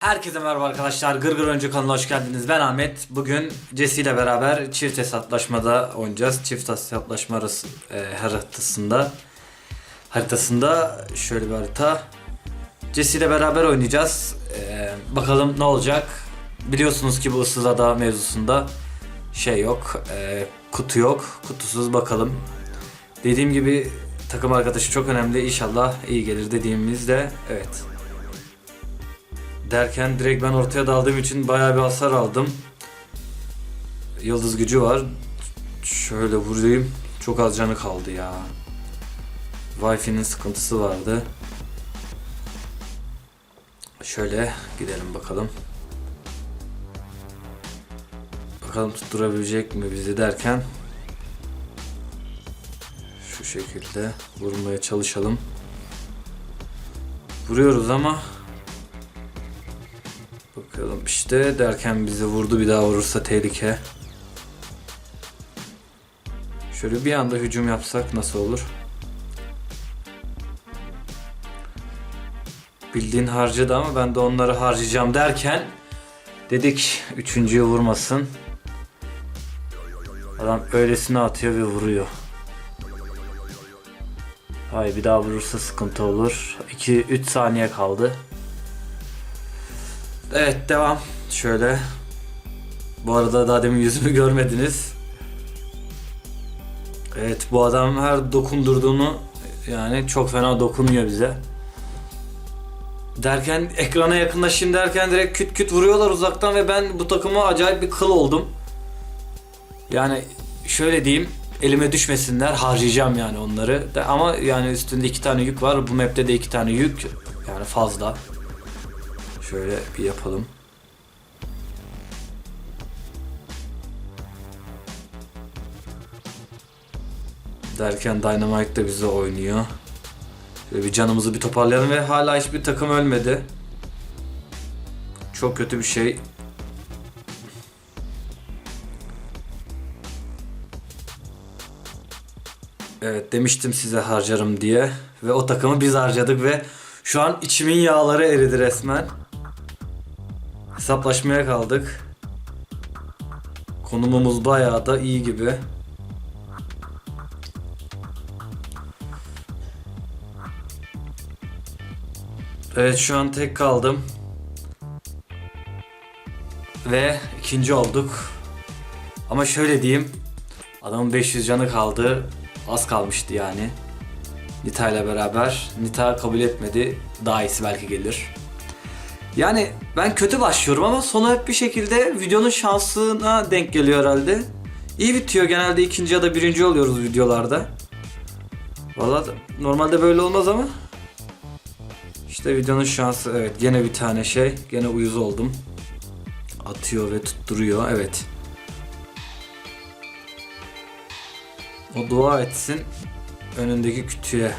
Herkese merhaba arkadaşlar. Gırgır Öncü kanalına hoş geldiniz. Ben Ahmet. Bugün Jesse ile beraber çift hesaplaşmada oynayacağız. Çift hesaplaşma arası e, haritasında. Haritasında şöyle bir harita. Jesse ile beraber oynayacağız. E, bakalım ne olacak. Biliyorsunuz ki bu ıssız ada mevzusunda şey yok. e, kutu yok. Kutusuz bakalım. Dediğim gibi takım arkadaşı çok önemli. İnşallah iyi gelir dediğimizde evet derken direkt ben ortaya daldığım için bayağı bir hasar aldım. Yıldız gücü var. Şöyle vurayım. Çok az canı kaldı ya. Wi-Fi'nin sıkıntısı vardı. Şöyle gidelim bakalım. Bakalım tutturabilecek mi bizi derken şu şekilde vurmaya çalışalım. Vuruyoruz ama Bakalım işte derken bizi vurdu bir daha vurursa tehlike. Şöyle bir anda hücum yapsak nasıl olur? Bildiğin harcadı ama ben de onları harcayacağım derken dedik üçüncüyü vurmasın. Adam öylesine atıyor ve vuruyor. Hay bir daha vurursa sıkıntı olur. 2-3 saniye kaldı. Evet devam. Şöyle. Bu arada daha demin yüzümü görmediniz. Evet bu adam her dokundurduğunu yani çok fena dokunuyor bize. Derken ekrana yakınlaşayım derken direkt küt küt vuruyorlar uzaktan ve ben bu takıma acayip bir kıl oldum. Yani şöyle diyeyim elime düşmesinler harcayacağım yani onları. Ama yani üstünde iki tane yük var bu map'te de iki tane yük yani fazla. Şöyle bir yapalım. Derken Dynamite de bize oynuyor. Şöyle bir canımızı bir toparlayalım ve hala hiçbir takım ölmedi. Çok kötü bir şey. Evet demiştim size harcarım diye. Ve o takımı biz harcadık ve şu an içimin yağları eridi resmen. Hesaplaşmaya kaldık. Konumumuz bayağı da iyi gibi. Evet şu an tek kaldım. Ve ikinci olduk. Ama şöyle diyeyim. Adamın 500 canı kaldı. Az kalmıştı yani. Nita ile beraber. Nita kabul etmedi. Daha iyisi belki gelir. Yani ben kötü başlıyorum ama sonu hep bir şekilde videonun şansına denk geliyor herhalde. İyi bitiyor genelde ikinci ya da birinci oluyoruz videolarda. Valla normalde böyle olmaz ama. İşte videonun şansı evet gene bir tane şey gene uyuz oldum. Atıyor ve tutturuyor evet. O dua etsin önündeki kütüğe.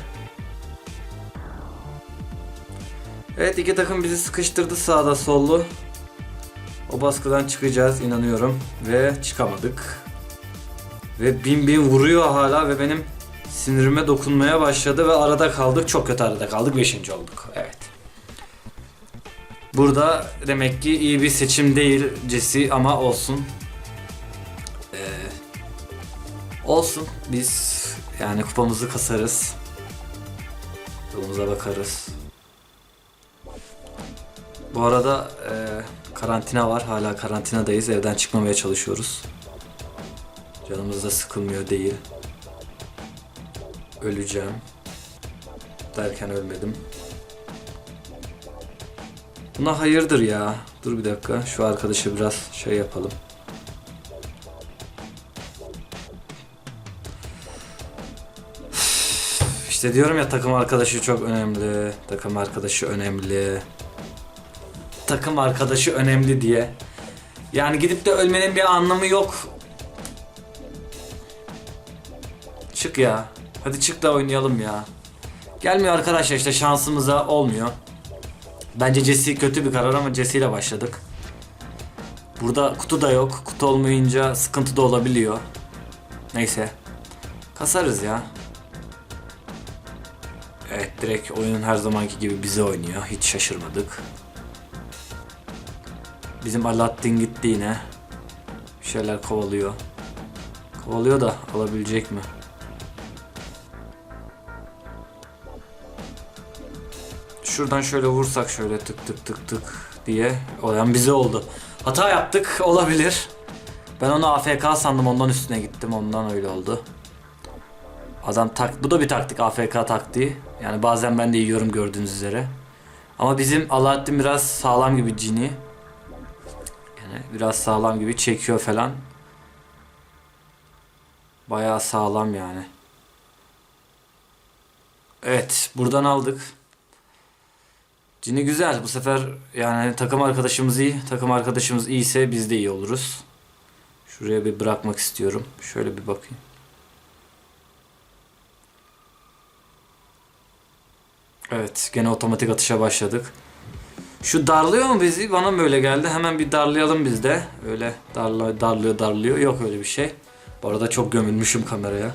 Evet iki takım bizi sıkıştırdı sağda sollu. O baskıdan çıkacağız inanıyorum. Ve çıkamadık. Ve bin bin vuruyor hala ve benim sinirime dokunmaya başladı ve arada kaldık. Çok kötü arada kaldık. Beşinci olduk. Evet. Burada demek ki iyi bir seçim değil Jesse ama olsun. Ee, olsun. Biz yani kupamızı kasarız. Yolumuza bakarız. Bu arada e, karantina var. Hala karantinadayız. Evden çıkmamaya çalışıyoruz. Canımız da sıkılmıyor değil. Öleceğim. Derken ölmedim. Buna hayırdır ya. Dur bir dakika. Şu arkadaşı biraz şey yapalım. İşte diyorum ya takım arkadaşı çok önemli. Takım arkadaşı önemli takım arkadaşı önemli diye. Yani gidip de ölmenin bir anlamı yok. Çık ya. Hadi çık da oynayalım ya. Gelmiyor arkadaşlar işte şansımıza olmuyor. Bence Jesse kötü bir karar ama Jesse ile başladık. Burada kutu da yok. Kutu olmayınca sıkıntı da olabiliyor. Neyse. Kasarız ya. Evet direkt oyunun her zamanki gibi bize oynuyor. Hiç şaşırmadık. Bizim Alaaddin gitti yine. Bir şeyler kovalıyor. Kovalıyor da alabilecek mi? Şuradan şöyle vursak şöyle tık tık tık tık diye olan bize oldu. Hata yaptık olabilir. Ben onu AFK sandım ondan üstüne gittim ondan öyle oldu. Adam tak bu da bir taktik AFK taktiği. Yani bazen ben de yiyorum gördüğünüz üzere. Ama bizim Alaaddin biraz sağlam gibi cini. Yani biraz sağlam gibi çekiyor falan. Bayağı sağlam yani. Evet buradan aldık. Cini güzel bu sefer yani takım arkadaşımız iyi. Takım arkadaşımız iyiyse biz de iyi oluruz. Şuraya bir bırakmak istiyorum. Şöyle bir bakayım. Evet gene otomatik atışa başladık. Şu darlıyor mu bizi? Bana mı öyle geldi? Hemen bir darlayalım biz de. Öyle darla, darlıyor darlıyor. Yok öyle bir şey. Bu arada çok gömülmüşüm kameraya.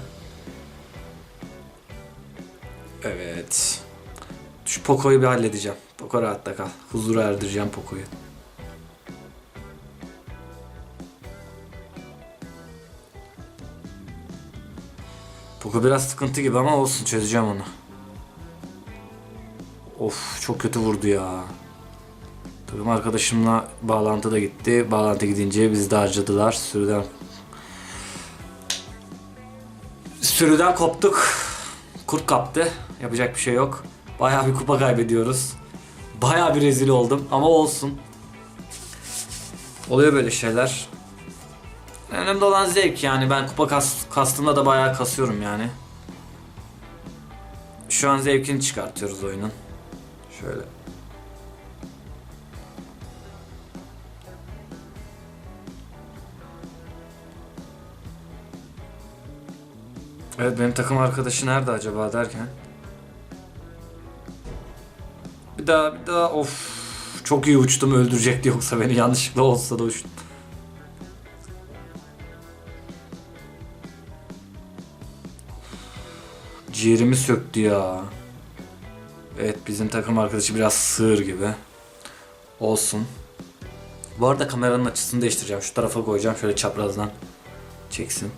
Evet. Şu Poco'yu bir halledeceğim. Poco rahatta kal. Huzura erdireceğim Poco'yu. Poco biraz sıkıntı gibi ama olsun çözeceğim onu. Of çok kötü vurdu ya. Takım arkadaşımla bağlantı da gitti. Bağlantı gidince bizi de harcadılar. Sürüden Sürüden koptuk. Kurt kaptı. Yapacak bir şey yok. Bayağı bir kupa kaybediyoruz. Bayağı bir rezil oldum ama olsun. Oluyor böyle şeyler. Önemli olan zevk yani ben kupa kas, kastığımda da bayağı kasıyorum yani. Şu an zevkini çıkartıyoruz oyunun. Şöyle. Evet benim takım arkadaşı nerede acaba derken. Bir daha bir daha of çok iyi uçtum öldürecekti yoksa beni yanlışlıkla olsa da uçtum. Ciğerimi söktü ya. Evet bizim takım arkadaşı biraz sığır gibi. Olsun. Bu arada kameranın açısını değiştireceğim. Şu tarafa koyacağım. Şöyle çaprazdan çeksin.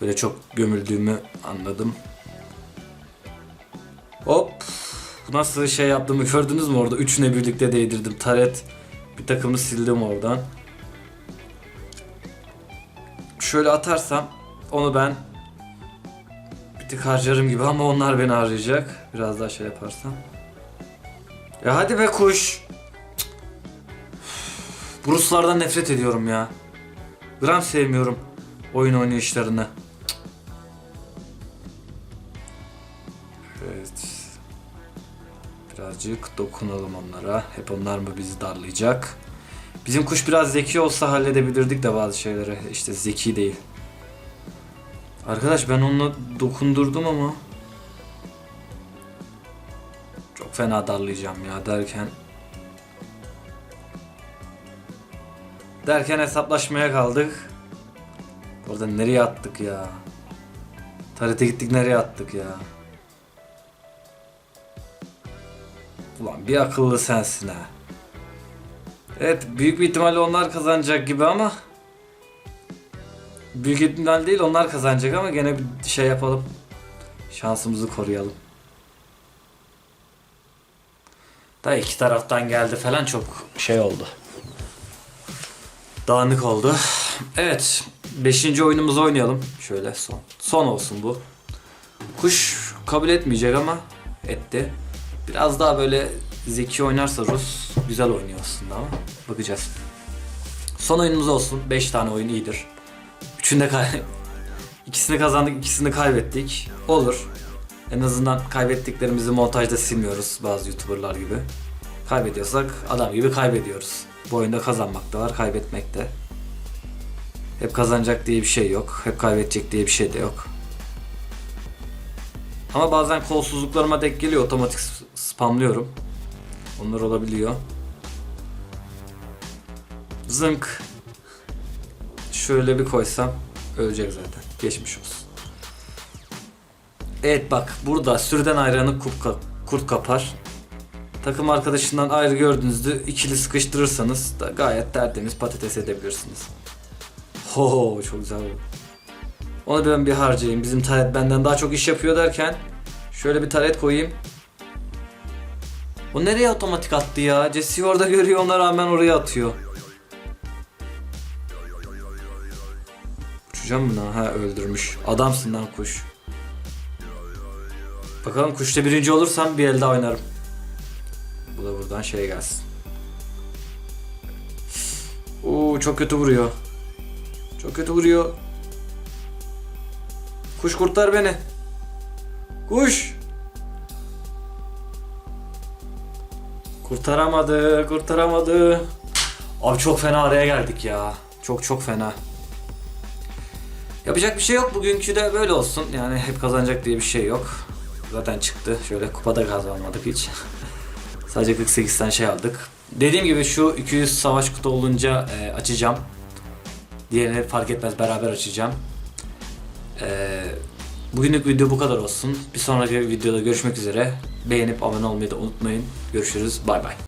Böyle çok gömüldüğümü anladım. Hop. Nasıl şey yaptığımı gördünüz mü orada? Üçüne birlikte değdirdim. Taret bir takımı sildim oradan. Şöyle atarsam onu ben bir tık harcarım gibi ama onlar beni harcayacak. Biraz daha şey yaparsam. Ya hadi be kuş. Bu nefret ediyorum ya. Gram sevmiyorum oyun oynayışlarını. Birazcık dokunalım onlara. Hep onlar mı bizi darlayacak? Bizim kuş biraz zeki olsa halledebilirdik de bazı şeyleri. İşte zeki değil. Arkadaş ben onunla dokundurdum ama çok fena darlayacağım ya derken derken hesaplaşmaya kaldık. Orada nereye attık ya? Tarete gittik nereye attık ya? Ulan bir akıllı sensin ha. Evet büyük bir ihtimalle onlar kazanacak gibi ama Büyük ihtimal değil onlar kazanacak ama gene bir şey yapalım. Şansımızı koruyalım. Da iki taraftan geldi falan çok şey oldu. Dağınık oldu. Evet. Beşinci oyunumuzu oynayalım. Şöyle son. Son olsun bu. Kuş kabul etmeyecek ama etti. Biraz daha böyle zeki oynarsa Rus güzel oynuyor aslında ama bakacağız. Son oyunumuz olsun. 5 tane oyun iyidir. Üçünde kay ikisini kazandık, ikisini kaybettik. Olur. En azından kaybettiklerimizi montajda silmiyoruz bazı YouTuber'lar gibi. Kaybediyorsak adam gibi kaybediyoruz. Bu oyunda kazanmak da var, kaybetmek de. Hep kazanacak diye bir şey yok. Hep kaybedecek diye bir şey de yok. Ama bazen kolsuzluklarıma denk geliyor. Otomatik spamlıyorum. Onlar olabiliyor. Zınk. Şöyle bir koysam ölecek zaten. Geçmiş olsun. Evet bak burada sürüden ayranı kurt, ka- kurt kapar. takım arkadaşından ayrı gördüğünüzde ikili sıkıştırırsanız da gayet tertemiz patates edebilirsiniz. Ho çok güzel oldu. Onu ben bir harcayayım. Bizim taret benden daha çok iş yapıyor derken şöyle bir taret koyayım. O nereye otomatik attı ya? Jesse orada görüyor ona rağmen oraya atıyor. Uçacağım mı lan? Ha öldürmüş. Adamsın lan kuş. Bakalım kuşta birinci olursam bir elde oynarım. Bu da buradan şey gelsin. Oo çok kötü vuruyor. Çok kötü vuruyor. Kuş kurtar beni. Kuş. Kurtaramadı, kurtaramadı. Abi çok fena araya geldik ya. Çok çok fena. Yapacak bir şey yok. Bugünkü de böyle olsun. Yani hep kazanacak diye bir şey yok. Zaten çıktı. Şöyle kupada kazanmadık hiç. Sadece 48 tane şey aldık. Dediğim gibi şu 200 savaş kutu olunca e, açacağım. Diğerini fark etmez beraber açacağım. E, bugünlük video bu kadar olsun. Bir sonraki videoda görüşmek üzere. Beğenip abone olmayı da unutmayın. Görüşürüz. Bay bay.